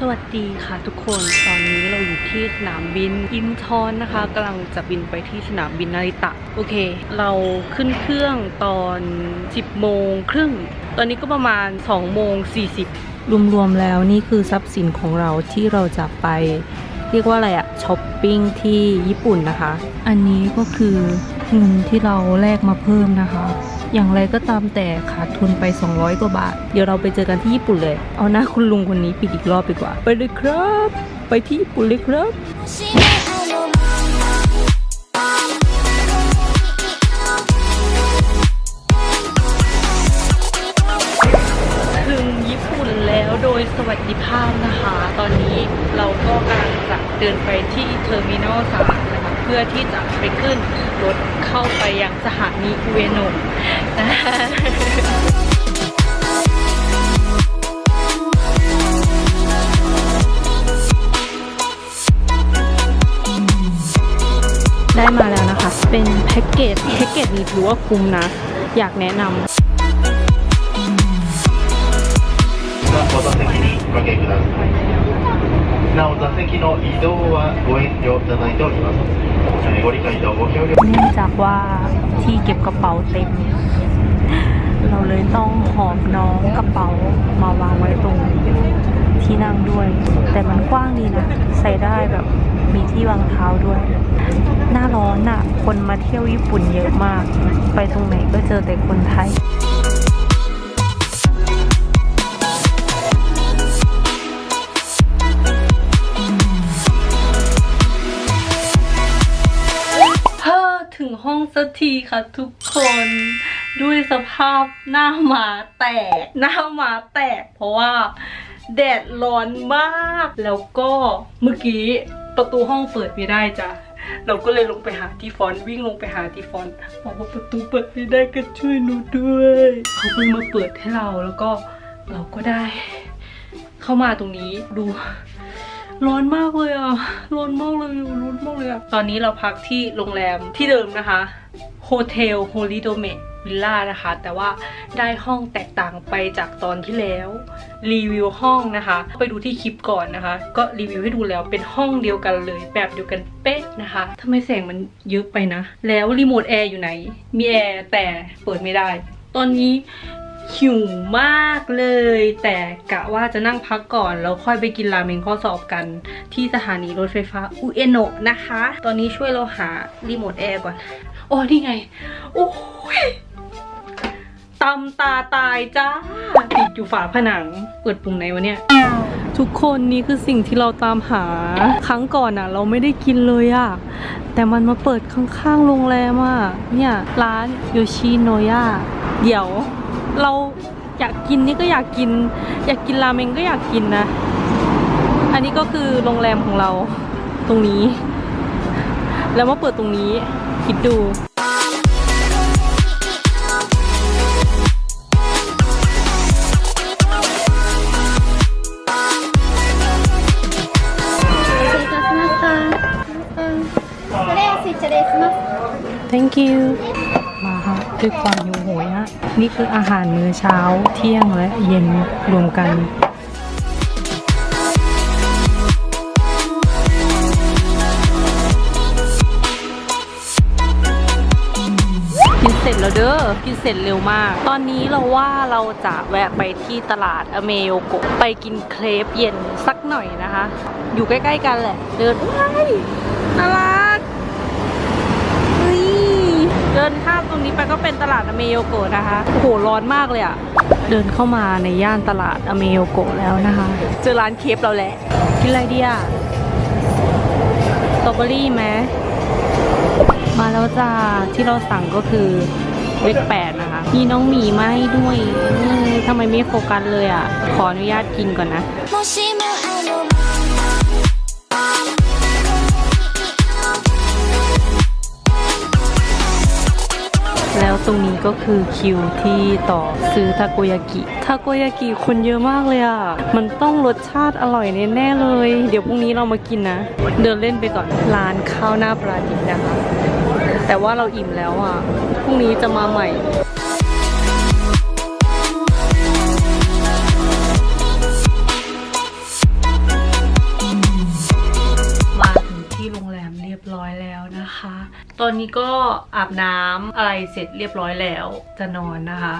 สวัสดีค่ะทุกคน ตอนนี้เราอยู่ที่สนามบินอินชอนนะคะกำลังจะบินไปที่สนามบินนาริตะ โอเค เราขึ้นเครื่องตอน 10 โมงครึ่ง ตอนนี้ก็ประมาณ 2 โมง 40 รวมๆแล้วนี่คือทรัพย์สินของเราที่เราจะไปเรียกว่าอะไรอะช้อปปิ้งที่ญี่ปุ่นนะคะ อันนี้ก็คือเงินที่เราแลกมาเพิ่มนะคะ อย่างไรก็ตามแต่ขาดทุนไป 200 กว่าบาท เดี๋ยวเราไปเจอกันที่ญี่ปุ่นเลย เอาหน้าคุณลุงคนนี้ปิดอีกรอบดีกว่า ไปเลยครับ ไปที่ญี่ปุ่นเลยครับถึงญี่ปุ่นแล้วโดยสวัสดิภาพนะคะ ตอนนี้เราก็กำลังจะเดินไปที่เทอร์มินอลสาม เพื่อที่จะไปขึ้นรถเข้าไปยังสถานีเวโนนะคะได้มาแล้วนะคะ เป็นแพ็กเกจ แพ็กเกจนี้ถือว่าคุ้มนะ อยากแนะนำก็ต้องเป็นที่นี่ก็เแล้ว 席の移動はご遠慮いただいております。えーご理解とご協力 เนื่องจากว่าที่เก็บกระเป๋าเต็ม เราเลยต้องหอบน้องกระเป๋ามาวางไว้ตรงที่นั่งด้วย แต่มันกว้างดีนะ ใส่ได้แบบมีที่วางเท้าด้วย หน้าร้อนน่ะ คนมาเที่ยวญี่ปุ่นเยอะมาก ไปตรงไหนก็เจอแต่คนไทย สักทีค่ะทุกคน ด้วยสภาพหน้าหมาแตก หน้าหมาแตก เพราะว่าแดดร้อนมาก แล้วก็เมื่อกี้ประตูห้องเปิดไม่ได้จ้ะเราก็เลยลงไปหาที่ฟอนวิ่งลงไปหาที่ฟอนบอกว่าประตูเปิดไม่ได้ก็ช่วยหนูด้วยเขาเพิ่งมาเปิดให้เราแล้วก็เราก็ได้ เข้ามาตรงนี้ดู ร้อนมากเลยอะ ร้อนมากเลยร้อนมากเลยอะ ตอนนี้เราพักที่โรงแรมที่เดิมนะคะโฮเทลโฮลิโดเมวิลล่านะคะ แต่ว่าได้ห้องแตกต่างไปจากตอนที่แล้ว รีวิวห้องนะคะ ไปดูที่คลิปก่อนนะคะ ก็รีวิวให้ดูแล้วเป็นห้องเดียวกันเลย แบบเดียวกันเป๊ะนะคะทำไมแสงมันเยอะไปนะ แล้วรีโมทแอร์อยู่ไหน มีแอร์แต่เปิดไม่ได้ ตอนนี้ หิวมากเลย แต่กะว่าจะนั่งพักก่อน แล้วค่อยไปกินราเมงข้อสอบกัน ที่สถานีรถไฟฟ้าอุเอโนะนะคะ ตอนนี้ช่วยเราหารีโมทแอร์ก่อน โอ้นี่ไง โอ้ยตำตาตายจ้า ติดอยู่ฝาผนัง เปิดปุ่มไหนวะเนี่ย ทุกคนนี่คือสิ่งที่เราตามหา ครั้งก่อนอะ เราไม่ได้กินเลยอะ แต่มันมาเปิดข้างๆโรงแรมอะ เนี่ย ร้านโยชิโนยะเดี๋ยว เราอยากกินนี่ก็อยากกิน อยากกินราเมงก็อยากกินนะ อันนี้ก็คือโรงแรมของเราตรงนี้ แล้วมาเปิดตรงนี้คิดดู Thank you. ด้วยความหิวโหยฮะ นี่คืออาหารมื้อเช้าเที่ยงและเย็นรวมกันกินเสร็จแล้วเด้อ กินเสร็จเร็วมาก ตอนนี้เราว่าเราจะแวะไปที่ตลาดอเมโยโกะไปกินเครปเย็นสักหน่อยนะคะ อยู่ใกล้ ๆ กันแหละ เดินว้ายน่ารัก เฮ้ยเดินข้ามต รงนี้ไปก็เป็นตลาดอเมโยโกะนะคะโหร้อนมากเลยอะเดินเข้ามาในย่านตลาดอเมโยโกะแล้วนะคะ เจอร้านเคฟเราแหละกินอะไรดีอะสตรอเบอรี่ไหมมาแล้วจ้าที่เราสั่งก็คือเลขแปดนะคะ มีน้องหมีมาให้ด้วยเอ้ยทำไมไม่โฟกัสเลยอะขออนุญาตกินก่อนนะ ตรงนี้ก็คือคิวที่ต่อซื้อทาโกยากิทาโกยากิคนเยอะมากเลยอะ มันต้องรสชาติอร่อยแน่ๆเลย เดี๋ยวพรุ่งนี้เรามากินนะ เดินเล่นไปก่อนร้านข้าวหน้าปลาดิบนะคะ แต่ว่าเราอิ่มแล้วอะ พรุ่งนี้จะมาใหม่ ตอนนี้ก็อาบน้ำอะไรเสร็จเรียบร้อยแล้ว จะนอนนะคะ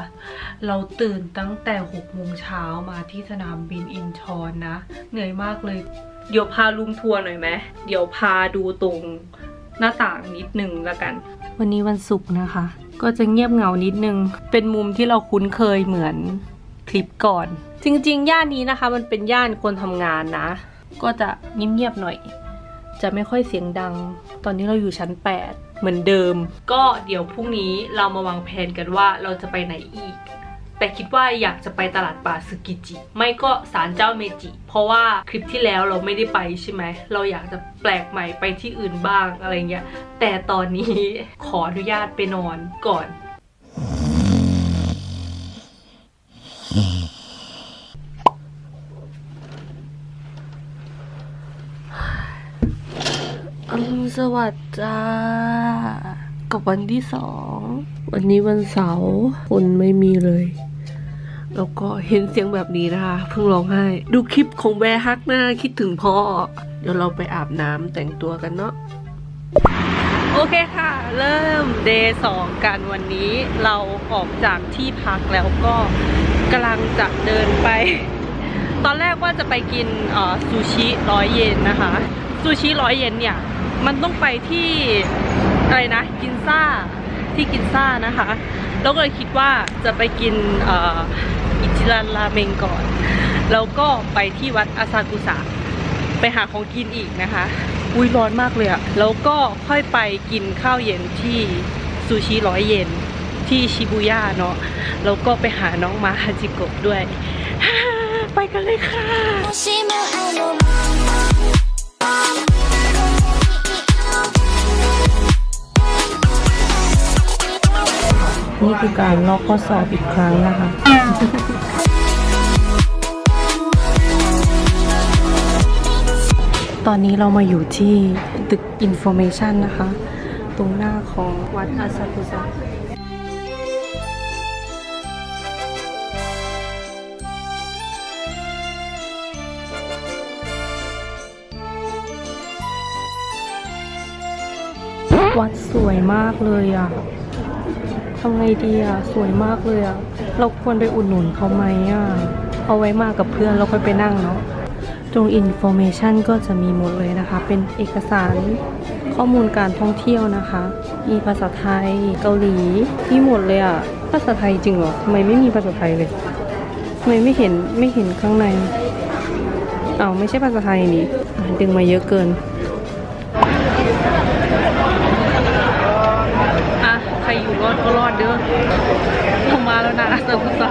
เราตื่นตั้งแต่6โมงเช้ามาที่สนามบินอินชอนนะ เหนื่อยมากเลย เดี๋ยวพาลุงทัวร์หน่อยไหมเดี๋ยวพาดูตรงหน้าต่างนิดนึงละกัน วันนี้วันศุกร์นะคะ ก็จะเงียบเหงานิดนึง เป็นมุมที่เราคุ้นเคยเหมือนคลิปก่อน จริงๆ ย่านนี้นะคะ มันเป็นย่านคนทำงานนะ ก็จะเงียบๆหน่อย จะไม่ค่อยเสียงดัง ตอนนี้เราอยู่ชั้น 8 เหมือนเดิม ก็เดี๋ยวพรุ่งนี้เรามาวางแผนกันว่าเราจะไปไหนอีก แต่คิดว่าอยากจะไปตลาดป่าสึกิจิ ไม่ก็ศาลเจ้าเมจิ เพราะว่าคลิปที่แล้วเราไม่ได้ไปใช่ไหม เราอยากจะแปลกใหม่ไปที่อื่นบ้างอะไรเงี้ย แต่ตอนนี้ขออนุญาตไปนอนก่อน อรุณสวัสดิ์จ้า กับวันที่สอง วันนี้วันเสาร์คนไม่มีเลย แล้วก็เห็นเสียงแบบนี้นะคะ เพิ่งร้องไห้ ดูคลิปของแวร์ฮักหน้าคิดถึงพ่อ เดี๋ยวเราไปอาบน้ำแต่งตัวกันเนาะโอเคค่ะ เริ่มเดย์สองกันวันนี้เราออกจากที่พักแล้วก็กำลังจะเดินไป ตอนแรกว่าจะไปกินเอ่อซูชิร้อยเยนนะคะซูชิร้อยเยนเนี่ย มันต้องไปที่อะไรนะ กินซ่าที่กินซ่านะคะ แล้วก็เลยคิดว่าจะไปกินอิจิรันราเมงก่อน แล้วก็ไปที่วัดอาซากุสะไปหาของกินอีกนะคะ อุ้ยร้อนมากเลยอะแล้วก็ค่อยไปกินข้าวเย็นที่ซูชิร้อยเยนที่ชิบูย่าเนาะ แล้วก็ไปหาน้องมาฮาจิโกะด้วย ไปกันเลยค่ะ นี่คือการลอกข้อสอบอีกครั้งนะคะตอนนี้เรามาอยู่ที่ตึก Information นะคะ ตรงหน้าของวัดอาซากุสะวัดสวยมากเลยอะ ทำไงดีอะ สวยมากเลยอะ เราควรไปอุดหนุนเขาไหมอะ เอาไว้มากับเพื่อนเราค่อยไปนั่งเนาะตรงอินโฟเมชันก็จะมีหมดเลยนะคะ เป็นเอกสารข้อมูลการท่องเที่ยวนะคะ มีภาษาไทยเกาหลีมีหมดเลยอะ ภาษาไทยจริงเหรอทำไมไม่มีภาษาไทยเลยทำไมไม่เห็นไม่เห็นข้างในอ้าวไม่ใช่ภาษาไทยนี่ดึงมาเยอะเกิน แล้วนะเติมภาษา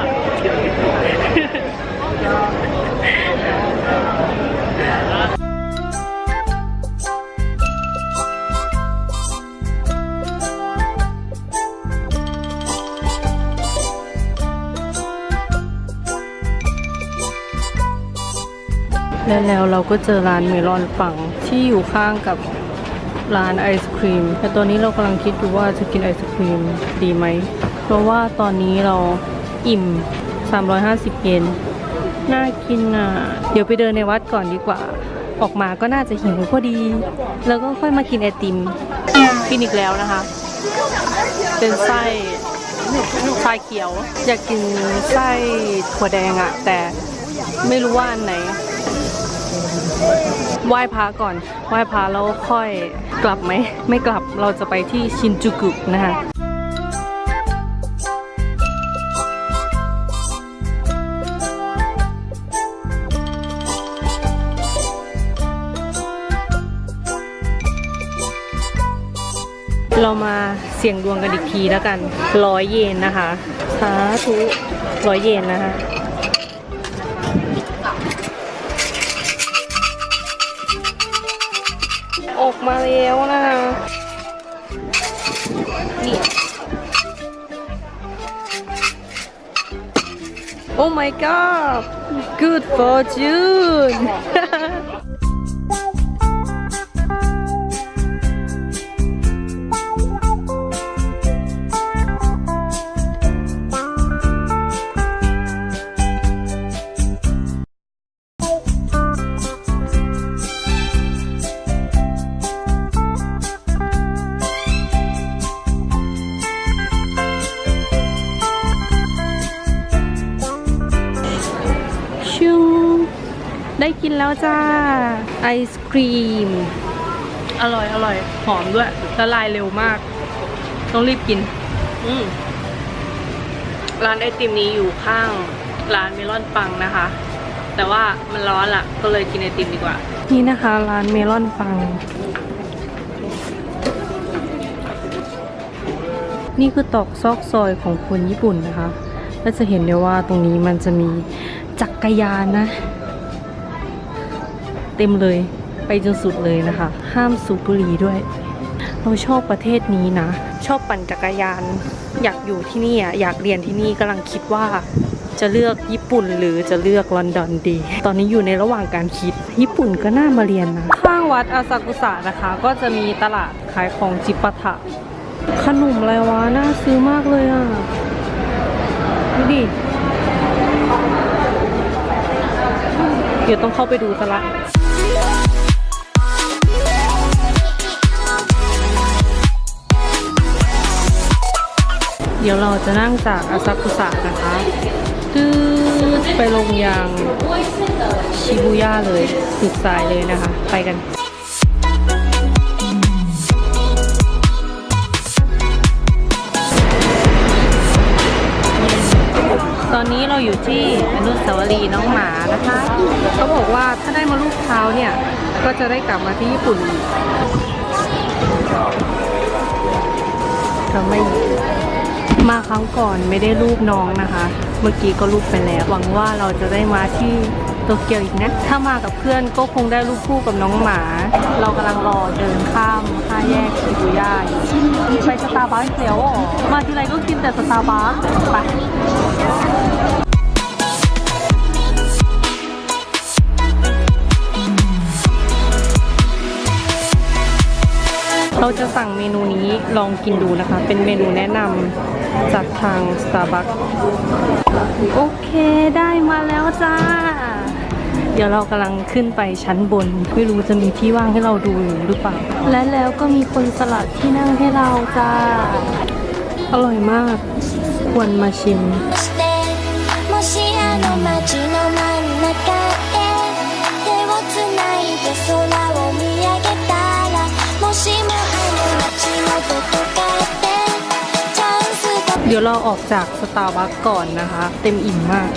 และแล้วเราก็เจอร้านเมลอนปังที่อยู่ข้างกับร้านไอศครีม แต่ตอนนี้เรากำลังคิดอยู่ว่าจะกินไอศครีมดีไหม เพราะว่าตอนนี้เรา อิ่ม 350 เยนน่ากินอะ เดี๋ยวไปเดินในวัดก่อนดีกว่า ออกมาก็น่าจะหิวพอดี แล้วก็ค่อยมากินไอติม กินอีกแล้วนะคะ เป็นไส้ชาเขียว อยากกินไส้ถั่วแดงอะแต่ไม่รู้ว่าอันไหนไหว้พระก่อนไหว้พระแล้วค่อยกลับไหม ไม่กลับเราจะไปที่ชินจูกุนะคะ สี่ยงดวงกันอีกทีแล้วกันร้อยเยนนะคะสาธุร้อยเยนนะคะออกมาแล้วนะนี่ Oh my god good fortune แล้วจ้า ไอศครีม อร่อยอร่อย หอมด้วยละลายเร็วมาก ต้องรีบกิน อืมร้านไอติมนี้อยู่ข้างร้านเมลอนปังนะคะ แต่ว่ามันร้อนละก็เลยกินไอติมดีกว่า นี่นะคะ ร้านเมลอนปัง นี่คือตอกซอกซอยของคนญี่ปุ่นนะคะก็จะเห็นได้ว่าตรงนี้มันจะมีจักรยานนะ เต็มเลยไปจนสุดเลยนะคะ ห้ามสูบบุหรี่ด้วย เราชอบประเทศนี้นะ ชอบปั่นจักรยาน อยากอยู่ที่นี่อะอยากเรียนที่นี่กำลังคิดว่าจะเลือกญี่ปุ่นหรือจะเลือกลอนดอนดี ตอนนี้อยู่ในระหว่างการคิด ญี่ปุ่นก็น่ามาเรียนนะ ข้างวัดอาซากุสะนะคะ ก็จะมีตลาดขายของจิปาถะ ขนมอะไรวะ น่าซื้อมากเลยอะ ดูดิ เดี๋ยวต้องเข้าไปดูซะละ เดี๋ยวเราจะนั่งจากอาซากุสะนะคะตืดไปลงยางชิบูย่าเลยสุดสายเลยนะคะ ไปกันตอนนี้เราอยู่ที่อนุสาวรีย์น้องหมานะคะ เขาบอกว่าถ้าได้มาลูกเท้าเนี่ย ก็จะได้กลับมาที่ญี่ปุ่นอีกก็ไม่ มาครั้งก่อนไม่ได้รูปน้องนะคะ เมื่อกี้ก็รูปไปแล้ว หวังว่าเราจะได้มาที่โตเกียวอีกนะ ถ้ามากับเพื่อนก็คงได้รูปคู่กับน้องหมา เรากำลังรอเดินข้ามห้าแยกชิบูย่าไปสตาร์บัคเซลมาทีไรก็กินแต่สตาร์บัคไป เราจะสั่งเมนูนี้ลองกินดูนะคะ เป็นเมนูแนะนำจากทาง Starbucks โอเคได้มาแล้วจ้า เดี๋ยวเรากำลังขึ้นไปชั้นบน ไม่รู้จะมีที่ว่างให้เราดูอยู่หรือเปล่า และแล้วก็มีคนสลัดที่นั่งให้เราจ้า อร่อยมาก ควรมาชิม ดี๋ยวเราออกจากสตาร์บัคก่อนนะคะ เต็มอิ่มมาก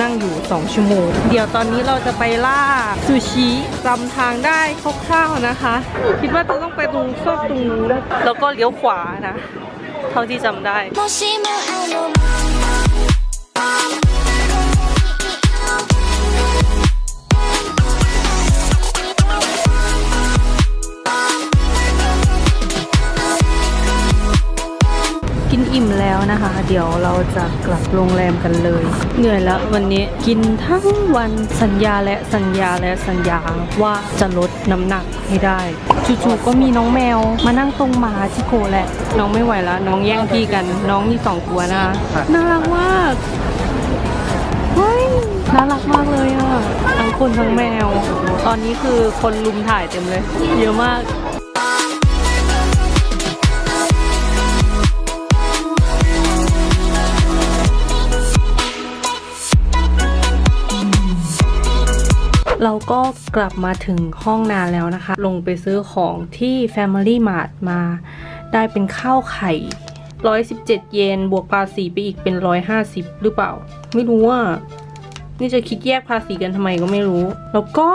นั่งอยู่ 2 ชั่วโมง เดี๋ยวตอนนี้เราจะไปล่าซูชิจำทางได้คร่าวๆนะคะ คิดว่าจะต้องไปตรงซอกตรงนู้นแล้วก็เลี้ยวขวานะ เท่าที่จำได้ นะคะ เดี๋ยวเราจะกลับโรงแรมกันเลย เหนื่อยแล้ววันนี้กินทั้งวันสัญญาและสัญญาและสัญญาว่าจะลดน้ำหนักให้ได้จู่ๆก็มีน้องแมว มานั่งตรงหมาที่โคแหละ น้องไม่ไหวแล้วน้องแย่งพี่กัน น้องมีสองตัวนะคะน่ารักมากเฮ้ยน่ารักมากเลยอะทั้งคนทั้งแมว ตอนนี้คือคนลุมถ่ายเต็มเลย เยอะมาก เราก็กลับมาถึงห้องนานแล้วนะคะ ลงไปซื้อของที่ Family Mart มา ได้เป็นข้าวไข่ 117 เยนบวกภาษีไปอีกเป็น 150 หรือเปล่า ไม่รู้อะนี่จะคิดแยกภาษีกันทำไมก็ไม่รู้ แล้วก็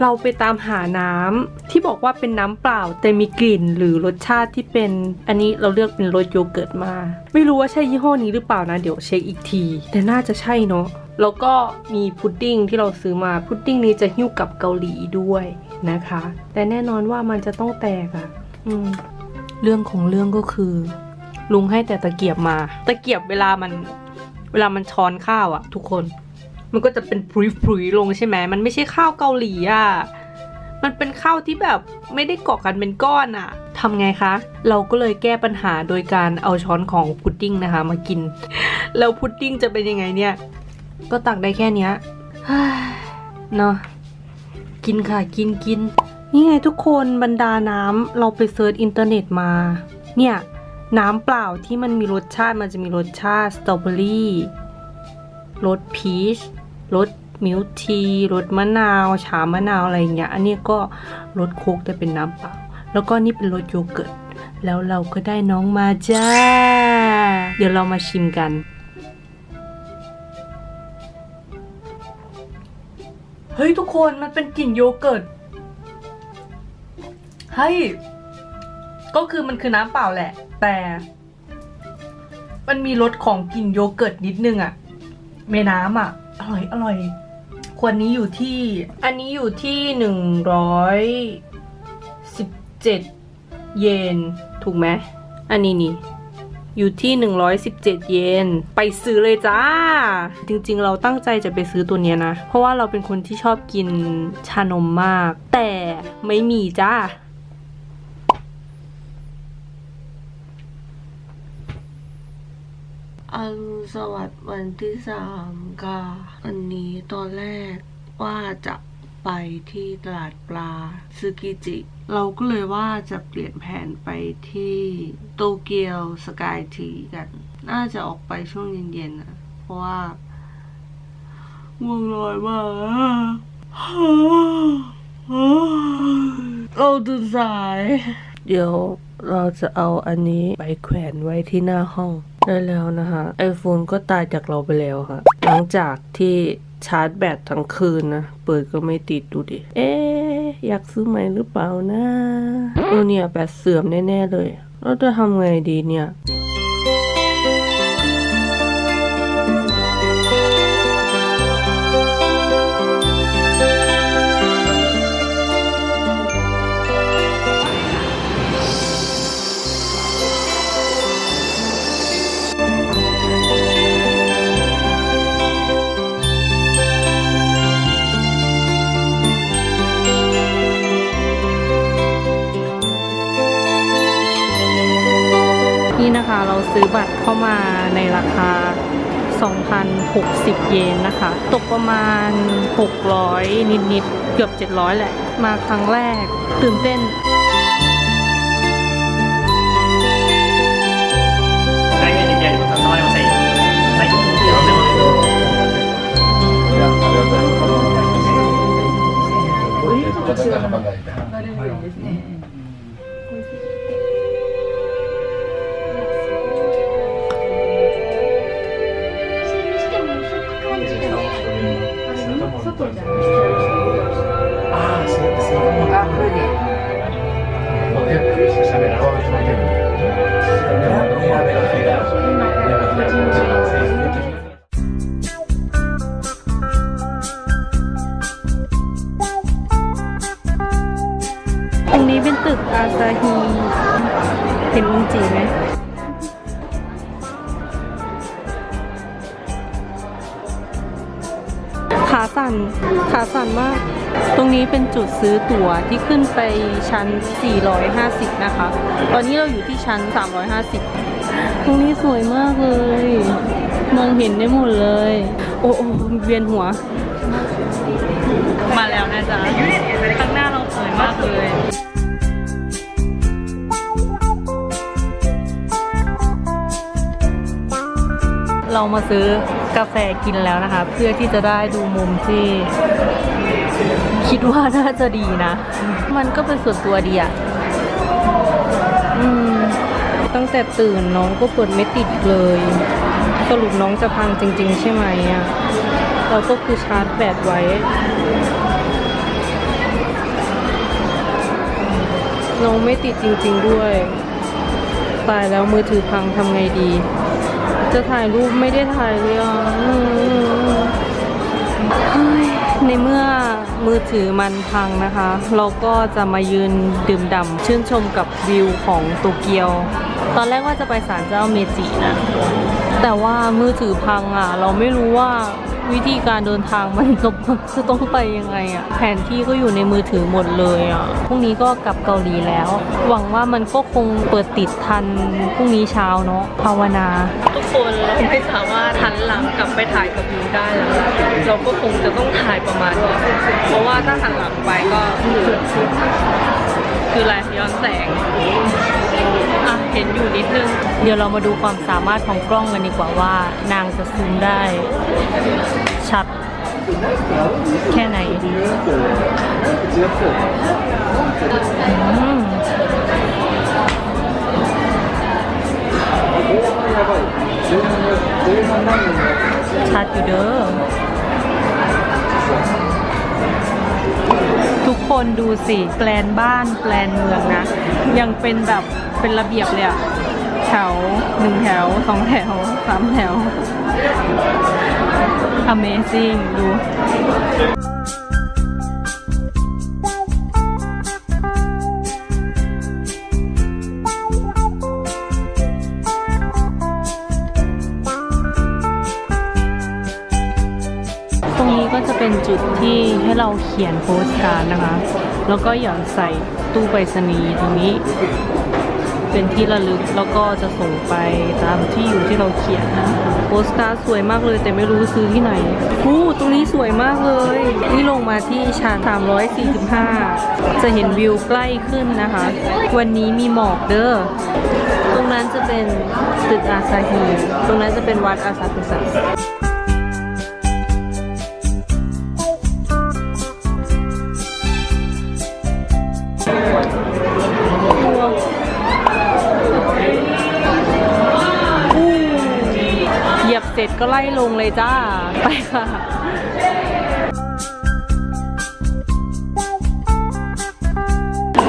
เราไปตามหาน้ำที่บอกว่าเป็นน้ำเปล่า แต่มีกลิ่นหรือรสชาติที่เป็น อันนี้เราเลือกเป็นรสโยเกิร์ตมา ไม่รู้ว่าใช่ยี่ห้อนี้หรือเปล่านะ เดี๋ยวเช็คอีกที แต่น่าจะใช่เนาะ แล้วก็มีพุดดิ้งที่เราซื้อมาพุดดิ้งนี้จะหิ้วกับเกาหลีด้วยนะคะ แต่แน่นอนว่ามันจะต้องแตกอะ่ะเรื่องของเรื่องก็คือ ลุงให้แต่ตะเกียบมา ตะเกียบเวลามัน เวลามันช้อนข้าวอะทุกคน มันก็จะเป็นพรุยๆลงใช่ไหมมันไม่ใช่ข้าวเกาหลีอะมันเป็นข้าวที่แบบไม่ได้เกาะกันเป็นก้อนอะทำไงคะ เราก็เลยแก้ปัญหาโดยการเอาช้อนของพุดดิ้งนะคะ มากิน แล้วพุดดิ้งจะเป็นยังไงเนี่ย ก็ตักได้แค่เนี้ยเนาะกินค่ะกินกินนี่ไงทุกคนบรรดาน้ำเราไปเซิร์ชอินเทอร์เน็ตมา เนี่ยน้ำเปล่าที่มันมีรสชาติมันจะมีรสชาติสตรอเบอรี่รสพีชรสมิลค์ทีรสมะนาว ชามะนาวอะไรอย่างเงี้ย อันนี้ก็รสโค้กแต่เป็นน้ำเปล่า แล้วก็นี่เป็นรสโยเกิร์ต แล้วเราก็ได้น้องมาจ้า เดี๋ยวเรามาชิมกัน เฮ้ยทุกคนมันเป็นกลิ่นโยเกิร์ตเฮ้ยก็คือมันคือน้ำเปล่าแหละ แต่ มันมีรสของกลิ่นโยเกิร์ตนิดนึงอะเมน้ำอะอร่อยอร่อยขวดนี้อยู่ที่ อันนี้อยู่ที่หนึ่งร้อยสิบเจ็ดเยน ถูกไหมอันนี้นี่ อยู่ที่ 117 เยน ไปซื้อเลยจ้า จริงๆ เราตั้งใจจะไปซื้อตัวเนี้ยนะ เพราะว่าเราเป็นคนที่ชอบกินชานมมาก แต่ไม่มีจ้าอรุสวัสดิ์วันที่สามค่ะวันนี้ตอนแรกว่าจะไปที่ตลาดปลาซึกิจิ เราก็เลยว่าจะเปลี่ยนแผนไปที่โตเกียวสกายทีกัน น่าจะออกไปช่วงเย็นๆนะเพราะว่าง่วงนอนมากเราตื่นสาย เดี๋ยวเราจะเอาอันนี้ไปแขวนไว้ที่หน้าห้องได้แล้วนะคะไอโฟนก็ตายจากเราไปแล้วค่ะ หลังจากที่ ชาร์จแบตทั้งคืนนะ เปิดก็ไม่ติดดูดิ เอ๊อยากซื้อใหม่หรือเปล่านะเออเนี่ยแบตเสื่อมแน่ ๆ เลย เราจะทำไงดีเนี่ย ซื้อบัตรเข้ามาในราคา 2,060 เยนนะคะ ตกประมาณ 600 นิดๆ เกือบ 700 แหละ มาครั้งแรกตื่นเต้น ที่ขึ้นไปชั้น 450 นะคะ ตอนนี้เราอยู่ที่ชั้น 350 ตรงนี้สวยมากเลย มองเห็นได้หมดเลย โอ้โอเวียนหัว มาแล้วนะจ๊ะข้างหน้าเราสวยมากเลยเรามาซื้อกาแฟกินแล้วนะคะ เพื่อที่จะได้ดูมุมที่ คิดว่าน่าจะดีนะ มันก็เป็นส่วนตัวดีอะอืม ตั้งแต่ตื่นน้องก็เปิดไม่ติดเลย สรุปน้องจะพังจริง ๆ ใช่ไหมอะเราก็คือชาร์จแบตไว้ น้องไม่ติดจริง ๆด้วย ตายแล้วมือถือพังทำไงดี จะถ่ายรูปไม่ได้ถ่ายเลยอะ ในเมื่อมือถือมันพังนะคะ เราก็จะมายืนดื่มด่ำชื่นชมกับวิวของโตเกียว ตอนแรกว่าจะไปศาลเจ้าเมจินะ แต่ว่ามือถือพังอะ เราไม่รู้ว่า วิธีการเดินทางมันจะจะต้องไปยังไงอะแผนที่ก็อยู่ในมือถือหมดเลยอะพรุ่งนี้ก็กลับเกาหลีแล้ว หวังว่ามันก็คงเปิดติดทันพรุ่งนี้เช้าเนาะภาวนา ทุกคนเราไม่สามารถหันหลังกลับไปถ่ายกับวิวได้แล้วเราก็คงจะต้องถ่ายประมาณนี้เพราะว่าถ้าหันหลังไปก็คือคืออะไรย้อนแสง เห็นอยู่นิดนึง เดี๋ยวเรามาดูความสามารถของกล้องกันดีกว่าว่านางจะซูมได้ ชัด แค่ไหนชัดอยู่เด้อ ทุกคนดูสิ แปลนบ้าน แปลนเมืองนะ ยังเป็นแบบ เป็นระเบียบเลยอะแถวหนึ่งแถวสองแถวสามแถว Amazing ดูตรงนี้ก็จะเป็นจุดที่ให้เราเขียนโพสการ์ดนะคะ แล้วก็หย่อนใส่ตู้ไปรษณีย์ตรงนี้ เป็นที่ระลึกแล้วก็จะส่งไปตามที่อยู่ที่เราเขียนนะโปสการ์ดสวยมากเลยแต่ไม่รู้ซื้อที่ไหนอู้ตรงนี้สวยมากเลย นี่ลงมาที่ชั้น345 จะเห็นวิวใกล้ขึ้นนะคะ วันนี้มีหมอกเด้อตรงนั้นจะเป็นตึกอาซาฮี ตรงนั้นจะเป็นวัดอาซากุสะ ก็ไล่ลงเลยจ้า ไปค่ะ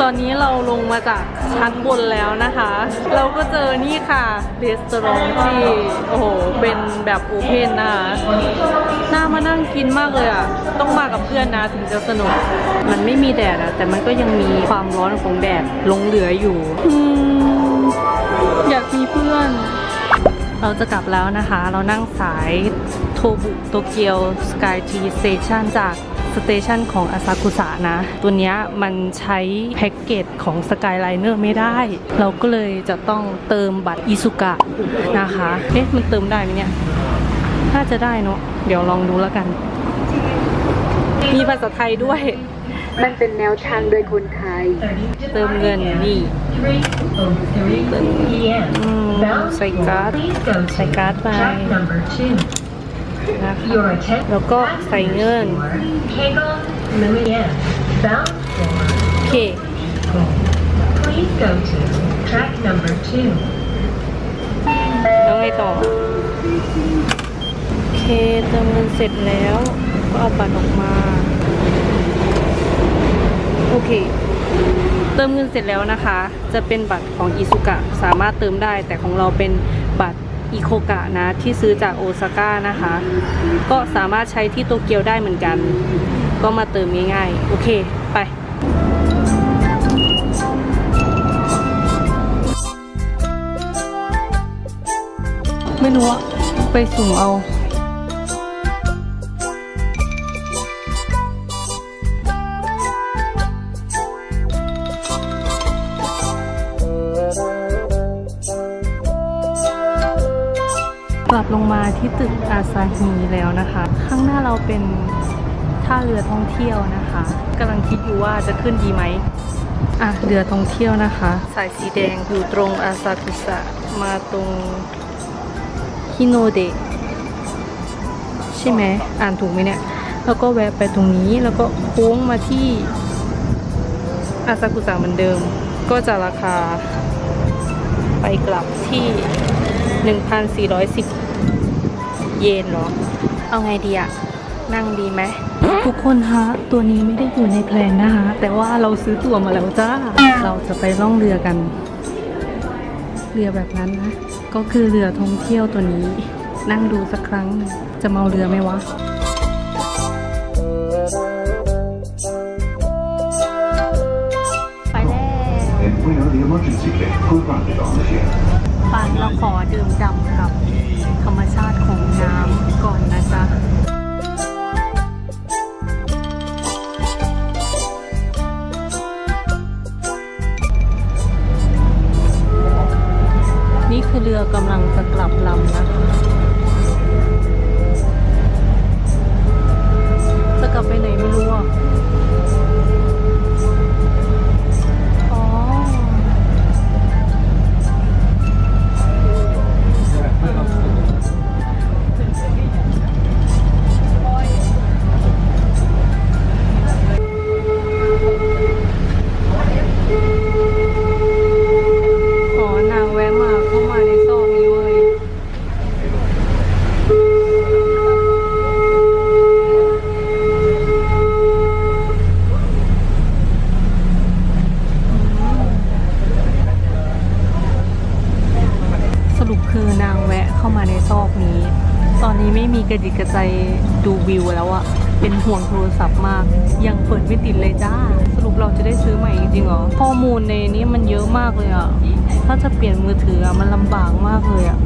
ตอนนี้เราลงมาจากชั้นบนแล้วนะคะ เราก็เจอนี่ค่ะรีสอร์ทที่โอ้โห เป็นแบบโอเพนนะคะน่ามานั่งกินมากเลยอะ ต้องมากับเพื่อนนะถึงจะสนุก มันไม่มีแดดอะแต่มันก็ยังมีความร้อนของแดดลงเหลืออยู่ อยากมีเพื่อน เราจะกลับแล้วนะคะ เรานั่งสายโทบุโตเกียวสกายทีสเตชันจากสเตชันของอาซากุสะนะ ตัวนี้มันใช้แพ็กเกจของสกายไลเนอร์ไม่ได้ เราก็เลยจะต้องเติมบัตรอิสุกะนะคะ เอ๊ะ มันเติมได้ไหมเนี่ย น่าจะได้เนอะเดี๋ยวลองดูแล้วกัน มีภาษาไทยด้วย มันเป็นแนวทางโดยคนไท เติมเงินนี่ใส่การ์ดใส่การ์ดไปแล้วก็ใส่เงินโอเคแล้วไงต่อ โอเคเติมเงินเสร็จแล้ว ก็เอาบัตรออกมา โอเค เติมเงินเสร็จแล้วนะคะ จะเป็นบัตรของอิซุกะสามารถเติมได้ แต่ของเราเป็นบัตรอีโคกะนะที่ซื้อจากโอซาก้านะคะ ก็สามารถใช้ที่โตเกียวได้เหมือนกัน ก็มาเติมง่ายๆ โอเค ไปไม่รู้อะไปสุ่มเอา ลับลงมาที่ตึกอาซาฮีแล้วนะคะ ข้างหน้าเราเป็นท่าเรือท่องเที่ยวนะคะกำลังคิดอยู่ว่าจะขึ้นดีไหมอะเรือท่องเที่ยวนะคะ สายสีแดงอยู่ตรงอาซากุสะมาตรงฮิโนเดะใช่ไหมอ่านถูกไหมเนี่ย แล้วก็แวะไปตรงนี้แล้วก็โค้งมาที่อาซากุสะเหมือนเดิม ก็จะราคาไปกลับที่ 1,410 เย็นเหรอ เอาไงดีอะนั่งดีไหม ทุกคนฮะ ตัวนี้ไม่ได้อยู่ในแพลนนะคะ แต่ว่าเราซื้อตั๋วมาแล้วจ้า เราจะไปล่องเรือกัน เรือแบบนั้นนะ ก็คือเรือท่องเที่ยวตัวนี้ นั่งดูสักครั้ง จะเมาเรือไหมวะ คือเรือกำลังจะกลับลำนะคะจะกลับไปไหนไม่รู้อะ กระใจดูวิวแล้วอะเป็นห่วงโทรศัพท์มาก ยังเปิดไม่ติดเลยจ้า สรุปเราจะได้ซื้อใหม่จริงๆเหรอ ข้อมูลในนี้มันเยอะมากเลยอะถ้าจะเปลี่ยนมือถืออะมันลำบากมากเลยอะ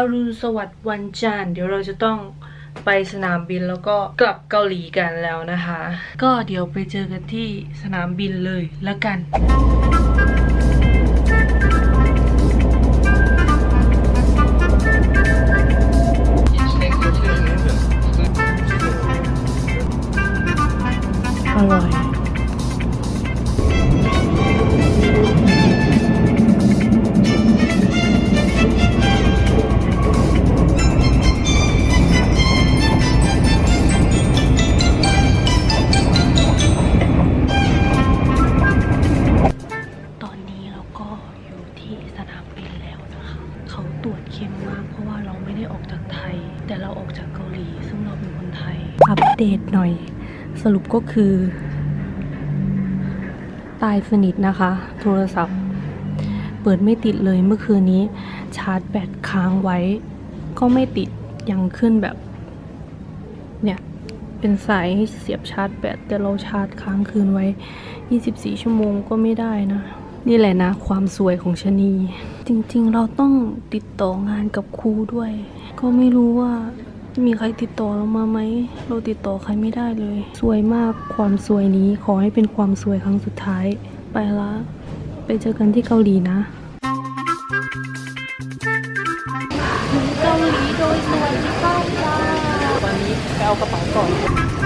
อรุณสวัสดิ์วันจันทร์เดี๋ยวเราจะต้องไปสนามบินแล้วก็กลับเกาหลีกันแล้วนะคะ ก็เดี๋ยวไปเจอกันที่สนามบินเลยแล้วกัน สรุปก็คือ ตายสนิทนะคะ โทรศัพท์ เปิดไม่ติดเลยเมื่อคืนนี้ ชาร์จแบตค้างไว้ ก็ไม่ติดยังขึ้นแบบ เนี่ย เป็นสายให้เสียบชาร์จแบตแต่เราชาร์จค้างคืนไว้ 24 ชั่วโมงก็ไม่ได้นะนี่แหละนะ ความสวยของชะนี จริงๆ เราต้องติดต่องานกับครูด้วย ก็ไม่รู้ว่า มีใครติดต่อเรามาไหม เราติดต่อใครไม่ได้เลย สวยมากความสวยนี้ขอให้เป็นความสวยครั้งสุดท้าย ไปละ ไปเจอกันที่เกาหลีนะเกาหลีโดยสวัสดิภาพจ้าวันนี้ไปเอากระเป๋าก่อน